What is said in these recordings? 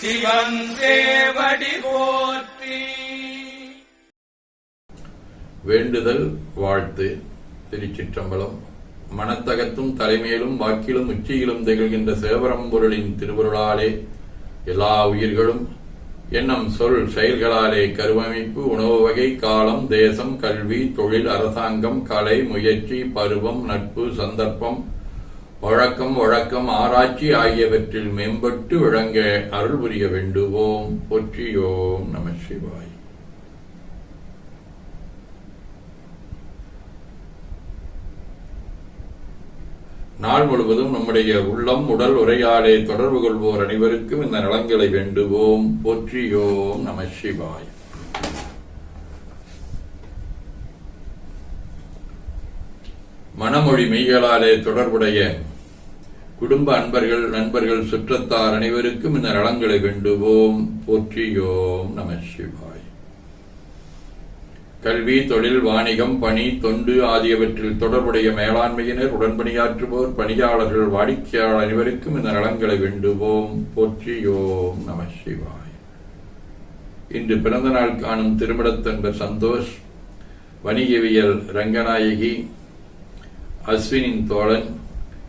சிவன் போற்றி. வேண்டுதல் வாழ்த்து திருச்சிற்றம்பலம். மனத்தகத்தும் தலைமையிலும் வாக்கிலும் உச்சியிலும் திகழ்கின்ற சிவபரம்பொருளின் திருவருளாலே எல்லா உயிர்களும் எண்ணம் சொல் செயல்களாலே கருவமைப்பு உணவு வகை காலம் தேசம் கல்வி தொழில் அரசாங்கம் கலை முயற்சி பருவம் நட்பு சந்தர்ப்பம் வழக்கம் வழக்கம் ஆராய்ச்சி ஆகியவற்றில் மேம்பட்டு விளங்க அருள் புரிய வேண்டுவோம். போற்றியோம் நம சிவாய். நாள் முழுவதும் நம்முடைய உள்ளம் உடல் உரையாடே தொடர்பு கொள்வோர் அனைவருக்கும் இந்த நலன்களை வேண்டுவோம். போற்றியோம் நம சிவாய். மனமொழி மெய்களாலே தொடர்புடைய குடும்ப அன்பர்கள் நண்பர்கள் சுற்றத்தார் அனைவருக்கும் இந்த நலங்களை வேண்டுவோம். போற்றியோம் நம சிவாய். கல்வி தொழில் வாணிகம் பணி தொண்டு ஆகியவற்றில் தொடர்புடைய மேலாண்மையினர் உடன்பணியாற்றுவோர் பணியாளர்கள் வாடிக்கையாளர் அனைவருக்கும் இந்த நலங்களை வேண்டுவோம். போற்றியோம் நம சிவாய். இன்று பிறந்த நாள் காணும் திருமணத்தன்பர் சந்தோஷ் வணிகவியல் ரங்கநாயகி அஸ்வினின் தோழன்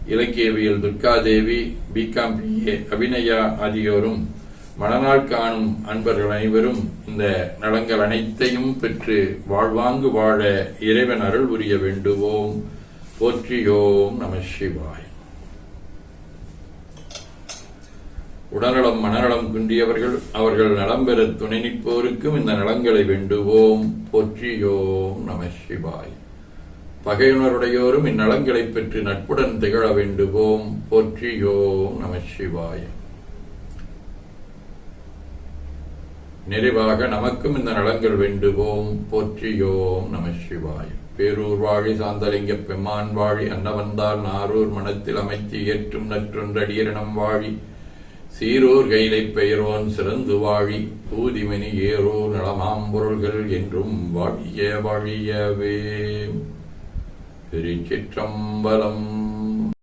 இலக்கியவியல் துர்காதேவி பிகாம் பிஏ அபிநயா ஆகியோரும் மணநாள் காணும் அன்பர்கள் அனைவரும் இந்த நலங்கள் அனைத்தையும் பெற்று வாழ்வாங்கு வாழ இறைவன் அருள் புரிய வேண்டுவோம். போற்றியோம் நம சிவாய். உடல்நலம் மனநலம் குன்றியவர்கள் அவர்கள் நலம் பெற துணை நிற்போருக்கும் இந்த நலங்களை வேண்டுவோம். போற்றியோம் நம சிவாய். பகையுணருடையோரும் இந்நலங்களைப் பெற்று நட்புடன் திகழ வேண்டுவோம். போற்றியோம் நம சிவாய. நிறைவாக நமக்கும் இந்த நலங்கள் வேண்டுவோம். போற்றியோம் நம சிவாய. பேரூர் வாழி சாந்தலிங்க பெம்மான் வாழி அன்னவந்தார் நாரூர் மனத்தில் அமைத்து ஏற்றும் நற்றொன்றடியரணம் வாழி. சீரூர் கைலை பெயரோன் சிறந்து வாழி. பூதிமணி ஏரோ நலமாம்பொருள்கள் என்றும் வாழிய வாழியவே. திருச்சிற்றம்பலம்.